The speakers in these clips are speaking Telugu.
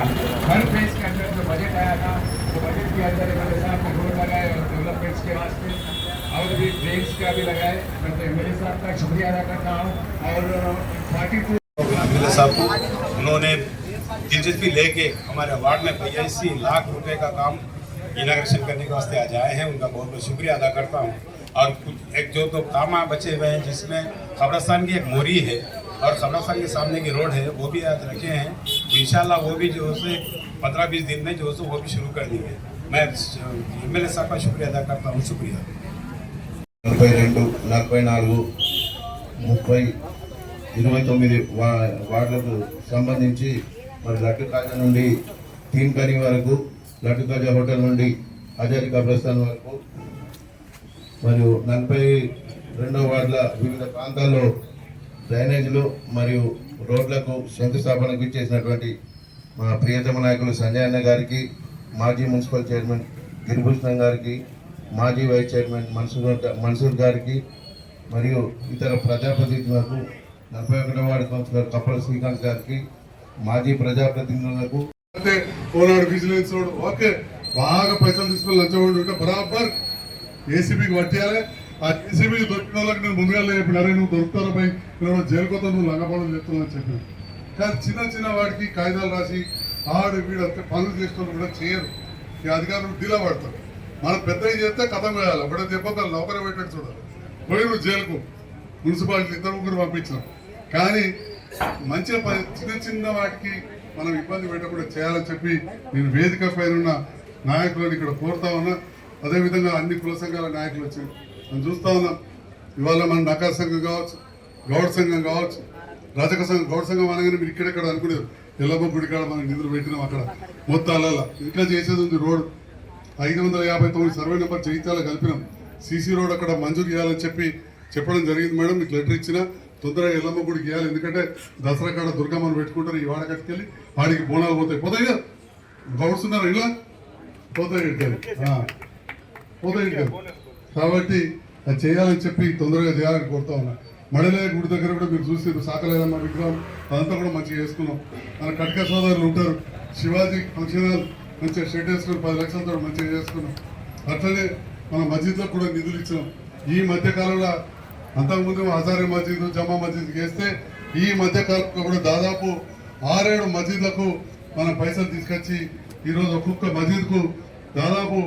हर फ़ेज़ के अंदर जो बजट आया था, वो बजट के अंदर एम साहब ने रोड लगाए और डेवलपमेंट्स के वास्ते और भी ड्रेन्स का भी लगाए। मैं तो एम साहब का शुक्रिया अदा करता हूँ और फोर्टी टू एमएलए साहब को उन्होंने दिलचस्पी लेके हमारे वार्ड में बयासी लाख रुपए का काम इनाग्रेशन करने के वास्ते आज आए हैं, उनका बहुत बहुत शुक्रिया अदा करता हूँ। और कुछ एक जो तो काम बचे हुए हैं, जिसमें खबरस्तान की एक मोरी है और खबरस्तान के सामने की रोड है, वो भी आज रखे हैं। इंशाल्लाह वो भी जो है पंद्रह बीस दिन में जो है वो भी शुरू कर देंगे मैं एम साहब का शुक्रिया अदा करता हूँ शुक्रिया నలభై రెండు నలభై నాలుగు ముప్పై ఇరవై తొమ్మిది వా వార్డులకు సంబంధించి మరి లడ్డు కాజా నుండి తీన్ కనీ వరకు లడ్డు కాజా హోటల్ నుండి హజారి కబ్రస్థాన్ వరకు మరియు నలభై రెండవ వార్డుల వివిధ ప్రాంతాల్లో డ్రైనేజీలు మరియు రోడ్లకు శంకుస్థాపనకు ఇచ్చేసినటువంటి మా ప్రియతమ నాయకులు సంజయ్ అన్న గారికి మాజీ మున్సిపల్ చైర్మన్ గిరిభూషణం గారికి మాజీ వైస్ చైర్మన్ మన్సూర్ మన్సూర్ గారికి మరియు ఇతర ప్రజాప్రతినిధులకు నలభై ఒకటో వార్డు కౌన్సిలర్ కప్పల శ్రీకాంత్ గారికి మాజీ ప్రజాప్రతినిధులకు. అంటే కోనాడు విజిలెన్స్ వాడు ఓకే బాగా పైసలు తీసుకొని లంచం ఉంటే బరాబర్ ఏసీబీకి పట్టేయాలి. ఆ ఏసీబీకి దొరికిన వాళ్ళకి నేను ముందుగా చెప్పిన అరే నువ్వు దొరుకుతాను పోయి నేను జైలుకోతా నువ్వు లంగపడలు చెప్తున్నావు అని కానీ చిన్న చిన్న వాడికి కాగితాలు రాసి ఆడు వీడు అంతే పనులు చేసుకోవడం కూడా చేయరు. ఈ అధికారులు డీలా పడతారు. మనం పెద్దవి చేస్తే కథం వేయాలి ఒకటే దెబ్బకు నౌకరీ పెట్టాడు చూడాలి పోయి నువ్వు జైలుకు. మున్సిపాలిటీ ఇద్దరు ముగ్గురు పంపించాం. కానీ మంచిగా పని చిన్న చిన్న వాటికి మనం ఇబ్బంది పెట్టకుండా చేయాలని చెప్పి నేను వేదిక పైన ఉన్న నాయకులను ఇక్కడ కోరుతా ఉన్నా. అదేవిధంగా అన్ని కుల సంఘాల నాయకులు వచ్చారు మనం చూస్తా ఉన్నాం. ఇవాళ మన నకార్ సంఘం కావచ్చు గౌడ సంఘం కావచ్చు రజక సంఘం గౌడ సంఘం అనగానే మీరు ఇక్కడెక్కడ అనుకునేది? ఎల్లమ్మ గుడి కాడ మనం నిధులు పెట్టినాం అక్కడ మొత్తాలలో. ఇంకా చేసేది ఉంది రోడ్ ఐదు వందల యాభై తొమ్మిది సర్వే నెంబర్ జగిత్యాల కలిపినాం. సీసీ రోడ్ అక్కడ మంజూరు చేయాలని చెప్పి చెప్పడం జరిగింది మేడం మీకు లెటర్ ఇచ్చిన. తొందరగా ఎల్లమ్మ గుడికి ఇవ్వాలి ఎందుకంటే దసరా కాడ దుర్గమ్మను పెట్టుకుంటారు ఈ వాడ కట్టుకెళ్ళి వాడికి బోనాలు పోతాయి. పోతాయి కదా? గౌడ్స్ ఇలా? పోతాయి పోతాయి కాబట్టి అది చేయాలని చెప్పి తొందరగా చేయాలని కోరుతా ఉన్నా. మడలే గుడి దగ్గర కూడా మీరు చూసి సాకలేదమ్మ విగ్రహం. అదంతా కూడా మంచిగా చేసుకున్నాం. మన కట్క సోదరులు ఉంటారు. శివాజీ ఫంక్షన్ హాల్ మంచిగా షెడ్ వేసుకుని పది లక్షలతో మంచిగా చేసుకున్నాం. అట్లనే మన మస్జిద్లో కూడా నిధులు ఇచ్చినాం ఈ మధ్యకాలంలో అంతకుముందు హజారే మస్జిద్ జమా మస్జిద్ వేస్తే ఈ మధ్యకాలంలో కూడా దాదాపు ఆరేడు మస్జిద్లకు మనం పైసలు తీసుకొచ్చి ఈరోజు ఒక్కొక్క మస్జిద్కు దాదాపు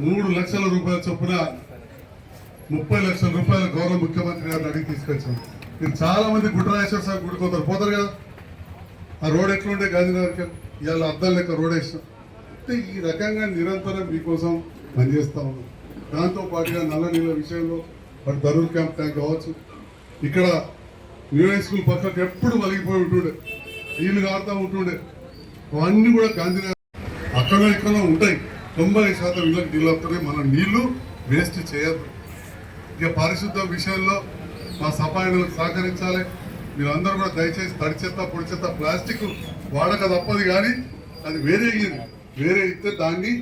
మూడు లక్షల రూపాయల చొప్పున ముప్పై లక్షల రూపాయల గౌరవ ముఖ్యమంత్రి గారిని అడిగి తీసుకొచ్చాం. మీరు చాలా మంది గుడ్రాయేశ్వర స్వామి గుడికి పోతారు పోతారు కదా? ఆ రోడ్ ఎట్లుండే? గాంధీనగర్కి ఇవాళ అద్దాలు లెక్క రోడ్ వేసినాం. అంటే ఈ రకంగా నిరంతరం మీకోసం పనిచేస్తా ఉన్నాం. దాంతో పాటుగా నల్ల నీళ్ళ విషయంలో వాటి ధరూర్ క్యాంప్ ట్యాంక్ కావచ్చు. ఇక్కడ న్యూ స్కూల్ పక్కకు ఎప్పుడు వలిగిపోయి ఉంటుండే. నీళ్ళు కారుతూ ఉంటుండే. అవన్నీ కూడా గాంధీనగర్ అక్కడ ఇక్కడ ఉంటాయి. తొంభై శాతం ఇళ్ళకి నీళ్ళు వస్తున్నాయి మనం నీళ్ళు వేస్ట్ చేయద్దు. ఇక పారిశుద్ధ విషయంలో మా సఫాయిలకు సహకరించాలి. మీరందరూ కూడా దయచేసి తడి చెత్త పొడి చెత్త ప్లాస్టిక్ వాడక తప్పదు కానీ అది వేరే వేరే ఇస్తే దాన్ని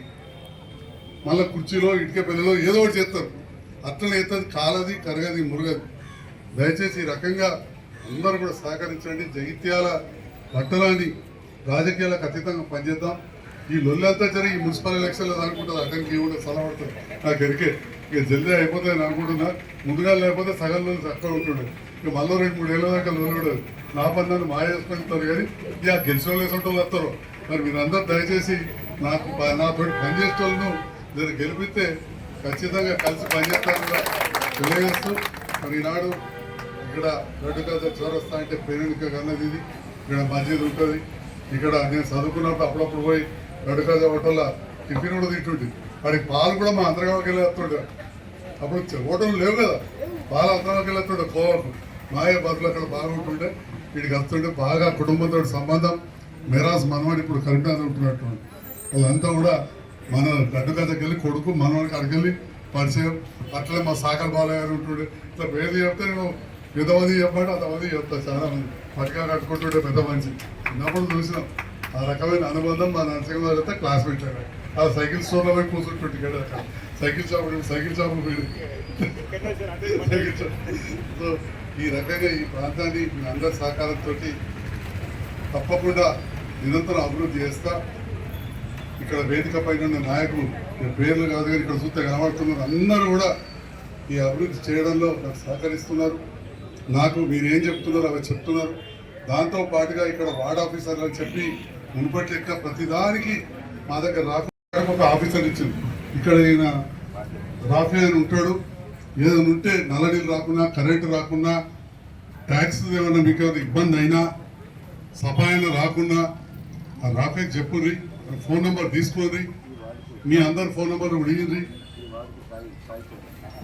మళ్ళీ కుర్చీలో ఇటుక పిల్లలో ఏదో ఒకటి చేస్తారు. అట్లనే అవుతుంది కాలది కరగది మురగది. దయచేసి ఈ రకంగా అందరూ కూడా సహకరించండి. జగిత్యాల పట్టణాన్ని రాజకీయాలకు అతీతంగా పనిచేద్దాం. ఈ లొల్లంతా జరిగి ఈ మున్సిపల్ ఎలక్షన్లో అనుకుంటుంది అక్కడికి ఏముంటే సలహపడుతుంది నాకు ఎరికే. ఇక జల్దీ అయిపోతుంది అనుకుంటున్నా. ముందుగా లేకపోతే సగం రోజులు చక్కగా ఉంటుండే. ఇక మళ్ళీ రెండు మూడు ఏళ్ళ దాకా లోనుడు నా పని నన్ను మాయ చేసుకుంటారు కానీ ఇక గెలిచిన వాళ్ళు వేసుకుంటూ వస్తారు. మరి మీరందరూ దయచేసి నాకు ప- నాతో పనిచేసే వాళ్ళను మీరు గెలిపిస్తే ఖచ్చితంగా కలిసి పనిచేస్తాను తెలియజేస్తూ మరి ఈనాడు ఇక్కడ రెడ్డి కాజా చౌరస్తా అంటే పేరెంట్ అన్నది ఇది. ఇక్కడ మస్జిద్ ఉంటుంది. ఇక్కడ నేను చదువుకున్నప్పుడు అప్పుడప్పుడు పోయి రెడ్డి కాజా హోటల్లో టిఫిన్ కూడా తింటుండే. మరి పాలు కూడా మా అంతర్గామకి వెళ్ళి వస్తుండే అప్పుడు ఓటర్లు లేవు కదా. పాలు అంతర్గామకి వెళ్ళి వస్తుండే కోవకు. మాయ బతులు అక్కడ బాగుంటుండే వీడికి వస్తుంటే బాగా కుటుంబంతో సంబంధం మెరాజ్ మనవాడు ఇప్పుడు కరీంనగర్ ఉంటున్నట్టు వాళ్ళంతా కూడా మన గడ్డు కథకి వెళ్ళి కొడుకు మనవాడికి అక్కడికి పరిచయం. అట్లే మా సాకర్ బాలయ్య గారు ఉంటుండే. ఇట్లా పేరు చెప్తే నేను పెద్దవది చెప్పాడు అంతమంది చెప్తా. చాలా మంది పట్టుగా కట్టుకుంటుండే పెద్ద మనిషి. చిన్నప్పుడు చూసినాం. ఆ రకమైన అనుబంధం మా నరసింహ గారు అయితే క్లాస్మేట్ ఆ సైకిల్ స్టోర్లో పోయి కూర్చుంటుంటే ఇక్కడ సైకిల్ షాప్ సైకిల్ షాప్ పోయి సైకిల్ సో ఈ రకంగా ఈ ప్రాంతాన్ని మీ అందరి సహకారంతో తప్పకుండా నిరంతరం అభివృద్ధి చేస్తా. ఇక్కడ వేదిక పైన ఉన్న నాయకులు పేర్లు కాదు కానీ ఇక్కడ చూస్తే కనబడుతున్నారు. అందరూ కూడా ఈ అభివృద్ధి చేయడంలో నాకు సహకరిస్తున్నారు. నాకు మీరు ఏం చెప్తున్నారో అవి చెప్తున్నారు. దాంతో పాటుగా ఇక్కడ వార్డ్ ఆఫీసర్లు అని చెప్పి మునుపటి లెక్క ప్రతిదానికి మా దగ్గర రాకుండా ఒక ఆఫీసర్ ఇచ్చింది. ఇక్కడ ఈయన రాఫీ అని ఉంటాడు. ఏదైనా ఉంటే నల్ల నీళ్ళు రాకున్నా కరెంటు రాకున్నా ట్యాక్స్ ఏమైనా మీకు ఇబ్బంది అయినా సఫాయన రాకుండా ఆ రాఫీకి చెప్పుర్రి ఫోన్ నెంబర్ తీసుకోర్రి మీ అందరు ఫోన్ నెంబర్ ఉడిగింది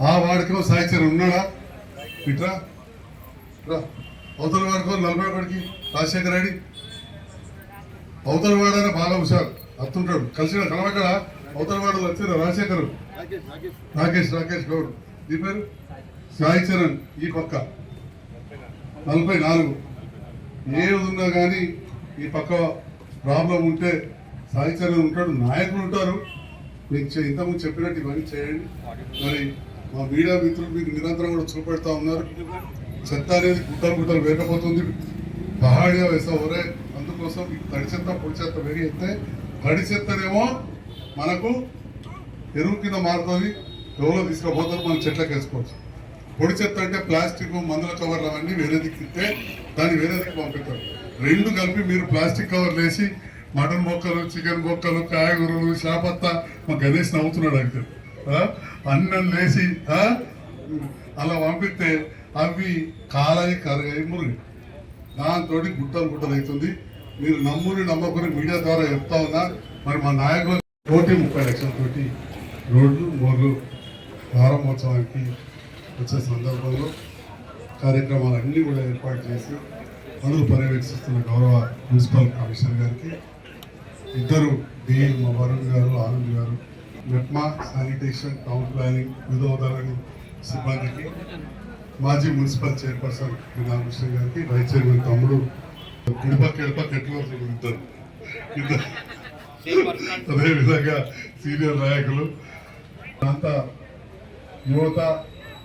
ఆ వాడికో సాయిచర్ ఉన్నాడా? ఇట్రా అవతల వాడికో నలభై వాడికి రాజశేఖర్ రెడ్డి. అవతల వాడైనా బాగా హుషారు. వస్తుంటాడు. కలిసి కలవక్కడ అవతల వాడు వచ్చిన రాజశేఖర్. రాకేష్ రాకేష్ గౌడ్. ఈ పేరు? సాయి చరణ్ ఈ పక్క. నలభై నాలుగు. ఏది ఉన్నా కానీ ఈ పక్క ప్రాబ్లం ఉంటే సాయి చరణ్ ఉంటాడు నాయకులు ఉంటారు. మీకు ఇంతకుముందు చెప్పినట్టు ఇవన్నీ చేయండి. మరి మా మీడియా మిత్రులు మీకు నిరంతరం కూడా చూపెడతా ఉన్నారు. చెత్త అనేది గుట్టలు గుట్టలు వేయకపోతుంది. పహాడిగా వేసా ఒరే. అందుకోసం ఈ తడి చెత్త పొడి చెత్త వేగి ఎత్తే తడి చెత్తనేమో మనకు ఎరువు కింద మారుతుంది. ఎవరో తీసుకుపోతారు మనం చెట్లకు వేసుకోవచ్చు. పొడి చెత్త అంటే ప్లాస్టిక్ మందుల కవర్లు అవన్నీ వేరే దిక్కితే దాన్ని వేరే దిక్కు పంపిస్తారు. రెండు కలిపి మీరు ప్లాస్టిక్ కవర్లు వేసి మటన్ బొక్కలు చికెన్ బొక్కలు కాయగూరలు చేపత్త మా గణేష్ నవ్వుతున్నాడు అంటే అన్నం వేసి అలా పంపిస్తే అవి కాలాయి కరగాయి మురుగు. దాంతో గుట్టలు గుట్టలు అవుతుంది. మీరు నమ్ముని నమ్మకుని మీడియా ద్వారా చెప్తా ఉన్నా మరి మా నాయకులు కోటి ముప్పై లక్షల కోటి రోడ్లు మోర్లు ప్రారంభోత్సవానికి వచ్చే సందర్భంలో కార్యక్రమాలన్నీ కూడా ఏర్పాటు చేసి పనులు పర్యవేక్షిస్తున్న గౌరవ మున్సిపల్ కమిషనర్ గారికి ఇద్దరు డిఈ మా వరుణ్ గారు ఆనంద్ గారు మెట్మా శానిటేషన్ టౌన్ ప్లానింగ్ విధోదరని సిబ్బందికి మాజీ మున్సిపల్ చైర్పర్సన్ వినాకృష్ణ గారికి వైస్ చైర్మన్ తమ్ముడు గుడిపక్క ఎడపక్క ఎట్లా ఇద్దరు అదేవిధంగా సీనియర్ నాయకులు అంతా యువత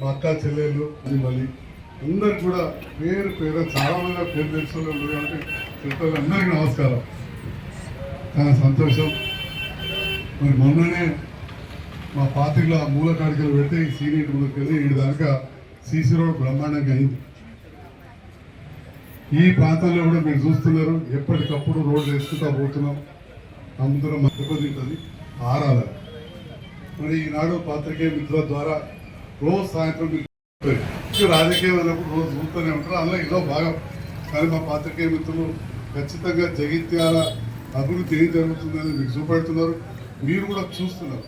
మా అక్క చెల్లెళ్ళు అది మళ్ళీ అందరు కూడా పేరు పేరు చాలా మంది పేరు తెలిసిన కాబట్టి చెప్తాను అందరికీ నమస్కారం. చాలా సంతోషం. మరి మొన్ననే మా పాత్రిలో ఆ మూల కాడికలు పెడితే ఈ సీనియర్ ముందుకు వెళ్ళి ఈ దాకా సీసీ రోడ్ బ్రహ్మాండంగా అయింది. ఈ ప్రాంతంలో కూడా మీరు చూస్తున్నారు ఎప్పటికప్పుడు రోడ్లు వేసుకుంటా పోతున్నాం. అందరం దెబ్బతింటుంది ఆరాధన. మరి ఈనాడు పాత్రికేయ మిత్రుల ద్వారా రోజు సాయంత్రం మీరు రాజకీయం అన్నప్పుడు రోజు చూస్తూనే ఉంటారు. అందులో ఇదో భాగం. కానీ మా పాత్రికేయ మిత్రులు ఖచ్చితంగా జగిత్యాల అభివృద్ధి ఏం జరుగుతుందని మీకు చూపెడుతున్నారు. మీరు కూడా చూస్తున్నారు.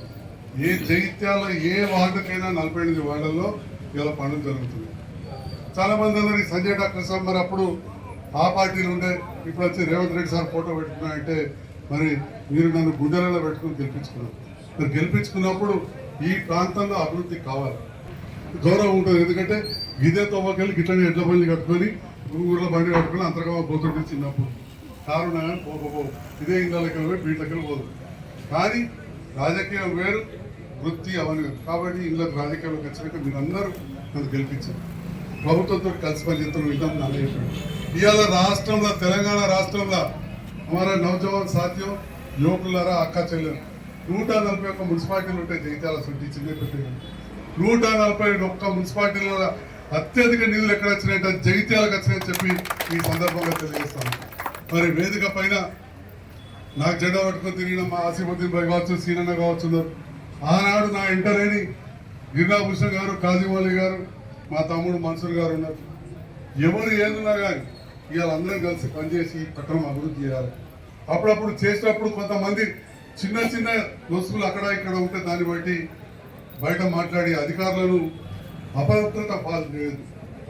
ఏ జగిత్యాల ఏ వార్డుకైనా నలభై ఎనిమిది వార్డుల్లో ఇలా పనులు జరుగుతుంది చాలామంది అన్నారు ఈ సంజయ్ డాక్టర్ సార్ మరి అప్పుడు ఆ పార్టీలు ఉండే ఇప్పుడు వచ్చి రేవంత్ రెడ్డి సార్ ఫోటో పెట్టుకున్నారంటే మరి మీరు నన్ను గుండెలలో పెట్టుకుని గెలిపించుకున్నారు. మరి గెలిపించుకున్నప్పుడు ఈ ప్రాంతంలో అభివృద్ధి కావాలి. గౌరవం ఉంటుంది. ఎందుకంటే ఇదే తోవకెళ్ళి గిట్లని ఎడ్ల బండి కట్టుకొని ఊళ్ళో బండి కట్టుకొని అంతగా పోతుంటే చిన్నప్పుడు. కారు కానీ పోకపో ఇదే ఇళ్ళకి వెళ్ళి వీటికి పోదు. కానీ రాజకీయం వేరు వృత్తి అవన్నీ కాబట్టి ఇళ్ళకి రాజకీయాలకు వచ్చినాక మీరందరూ నన్ను గెలిపించారు. ప్రభుత్వంతో కలిసి పనిచేస్తున్న విధానం నాన్న చెప్పాడు ఇవాళ రాష్ట్రంలో తెలంగాణ రాష్ట్రంలో మన నవజవాన్ సాధ్యం. యువకులారా అక్క చెల్లెలు నూట నలభై ఒక్క మున్సిపాలిటీలు ఉంటాయి జగిత్యాల సుట్టి చిన్నపెట్టి నూట నలభై ఒక్క మున్సిపాలిటీల అత్యధిక నిధులు ఎక్కడ వచ్చినాయంటే జగిత్యాలకు వచ్చినాయని చెప్పి ఈ సందర్భంగా తెలియజేస్తాను. మరి వేదిక పైన నాకు జెండా పట్టుకొని తిరిగిన మా ఆసిఫుద్దీన్ భాయ్ కావచ్చు సీనన్న కావచ్చు ఉన్నారు. ఆనాడు నా ఇంటరేని గిరినాభూషణ్ గారు కాజీమౌళి గారు మా తమ్ముడు మన్సూర్ గారు ఉన్నారు. ఎవరు ఏదున్నా కానీ ఇవాళ అందరం కలిసి పనిచేసి పట్టణం అభివృద్ధి చేయాలి. అప్పుడప్పుడు చేసినప్పుడు కొంతమంది చిన్న చిన్న వస్తువులు అక్కడ ఇక్కడ ఉంటే దాన్ని బట్టి బయట మాట్లాడి అధికారులను అపవిత్రత పాలు చేయదు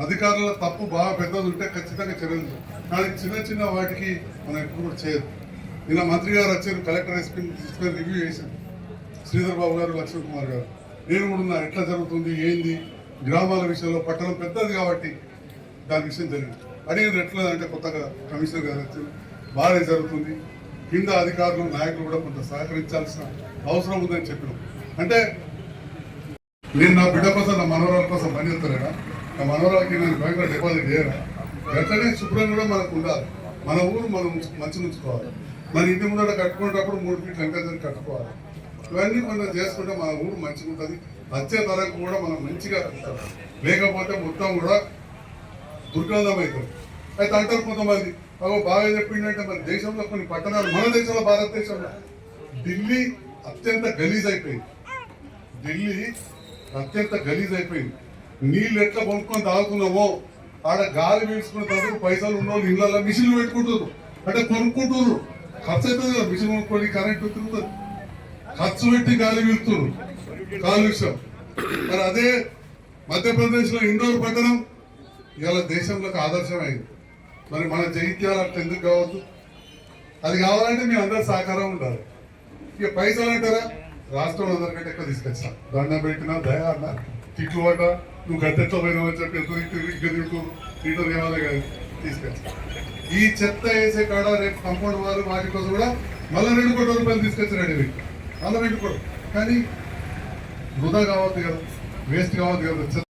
అధికారుల తప్పు బాగా పెద్దది ఉంటే ఖచ్చితంగా చర్యలు కానీ చిన్న చిన్న వాటికి మనం ఎప్పుడు చేయదు నిన్న మంత్రి గారు వచ్చారు కలెక్టర్ ఎస్పీ తీసుకొని రివ్యూ చేశారు. శ్రీధర్ బాబు గారు లక్ష్మణ్ కుమార్ గారు. నేను కూడా ఎట్లా జరుగుతుంది ఏంది? గ్రామాల విషయంలో పట్టణం పెద్దది కాబట్టి దాని విషయం జరిగింది. అడిగిన అంటే కొత్తగా కమిషనర్ గారు వచ్చి బాగానే జరుగుతుంది. కింద అధికారులు నాయకులు కూడా కొంత సహకరించాల్సిన అవసరం ఉందని చెప్పినాం. అంటే నేను నా బిడ్డ కోసం నా మనవరాల కోసం పనిచేస్తారా నా మనవరాలకి నేను బ్యాంకులో డిపాజిట్ చేయరా? ఎట్లనే శుభ్రం కూడా మనకు ఉండాలి. మన ఊరు మనం మంచి ఉంచుకోవాలి. మన ఇంటి ముందర కట్టుకునేటప్పుడు మూడు ఫీట్లు వెనక కట్టుకోవాలి. ఇవన్నీ మనం చేసుకుంటే మన ఊరు మంచిగా ఉంటుంది. వచ్చే తరకు కూడా మనం మంచిగా లేకపోతే మొత్తం కూడా దుర్గంధం అవుతుంది అయితే అంటారు కొంతమంది. అగో బాగా చెప్పిండంటే మన దేశంలో కొన్ని పట్టణాలు మన దేశంలో భారతదేశంలో. ఢిల్లీ అత్యంత గలీజ్ అయిపోయింది. ఢిల్లీ అత్యంత గలీజ్ అయిపోయింది. నీళ్ళు ఎట్లా కొనుక్కొని తాగుతున్నామో ఆడ గాలి పీల్చుకునే తదుకు పైసలు ఉన్న వాళ్ళు ఇళ్ళల్లో మిషన్లు పెట్టుకుంటున్నారు అంటే కొనుక్కుంటున్నారు ఖర్చు అవుతుంది కదా మిషన్ కొనుక్కొని కరెంట్ తిరుగుతుంది ఖర్చు పెట్టి గాలి పీల్చుతున్నారు కాలుష్యం. మరి అదే మధ్యప్రదేశ్లో ఇండోర్ పట్టణం ఇవాళ దేశంలోకి ఆదర్శమైంది. మరి మన జైత్యాలు అట్లా ఎందుకు కావద్దు? అది కావాలంటే మీ అందరు సహకారం ఉండాలి. ఇక పైసలు అంటారా? రాష్ట్రం అందరికంటే ఎక్కువ తీసుకొచ్చా దండం పెట్టినా దయా అన్న తిట్లు పడ్డ నువ్వు గద్దెట్లో పోయినావు అని చెప్పి ఎంత తిట్టు ఇంకా కానీ తీసుకొచ్చా ఈ చెత్త వేసే కాడ రేపు కంపౌండ్ వాళ్ళు వాటి కోసం కూడా మళ్ళీ రెండు కోట్ల రూపాయలు తీసుకొచ్చారండి మీకు మళ్ళీ రెండు కోట్లు. కానీ వృధా కావద్దు కదా వేస్ట్ కావద్దు కదా